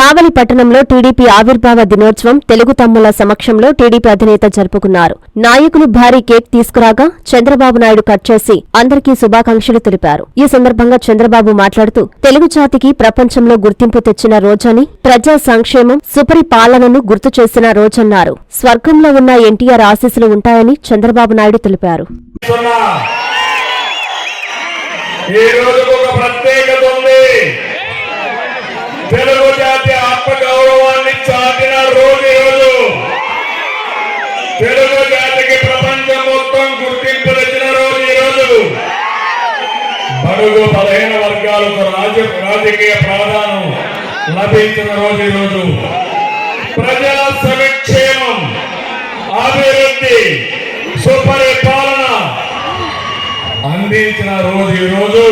కావలి పట్టణంలో టీడీపీ ఆవిర్భావ దినోత్సవం తెలుగు తమ్ముల సమక్షంలో టీడీపీ అధినేత జరుపుకున్నారు. నాయకులు భారీ కేక్ తీసుకురాగా చంద్రబాబు నాయుడు కట్ చేసి అందరికీ శుభాకాంక్షలు తెలిపారు. ఈ సందర్భంగా చంద్రబాబు మాట్లాడుతూ తెలుగు జాతికి ప్రపంచంలో గుర్తింపు తెచ్చిన రోజని ప్రజా సంక్షేమం సుపరిపాలనను గుర్తు చేసిన రోజన్నారు. స్వర్గంలో ఉన్న ఎన్టీఆర్ ఆశీస్సులు ఉంటాయని చంద్రబాబు నాయుడు తెలిపారు. ఈ రోజు ఒక ప్రత్యేక ఉంది తెలుగు జాతి ఆత్మగౌరవాన్ని చాటిన రోజు ఈ రోజు తెలుగు జాతికి ప్రపంచం మొత్తం గుర్తింపు తెచ్చిన రోజు ఈ రోజు బడుగు బలహీన వర్గాలకు రాజ రాజకీయ ప్రాధాన్యం లభించిన రోజు ఈ రోజు ప్రజల సంక్షేమం అభివృద్ధి సుపరిపాలన అందించిన రోజు రోజు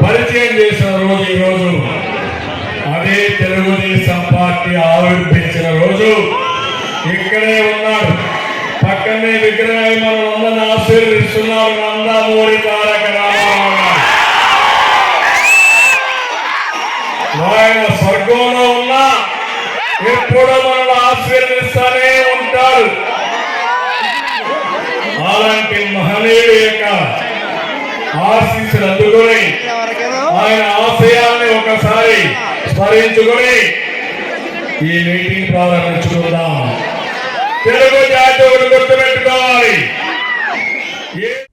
పరిచయం చేసిన రోజు ఈ రోజు అదే తెలుగుదేశం పార్టీ ఆవిర్భించిన రోజు. ఇక్కడే ఉన్నాడు పక్కనే విగ్రహం మనం అందరిని ఆశీర్వదిస్తున్నారు నందమూరి తారక స్వర్గంలో ఉన్నా ఎప్పుడూ మనల్ని ఆశీర్వదిస్తానే ఉంటాడు అలాంటి మహనీయుడి యొక్క ఆశీస్సులు అందుకొని ఆయన ఆశయాన్ని ఒకసారి స్మరించుకొని ఈ మీటింగ్ ప్రారంభించుకుందాం. తెలుగు జాతి గుర్తుపెట్టు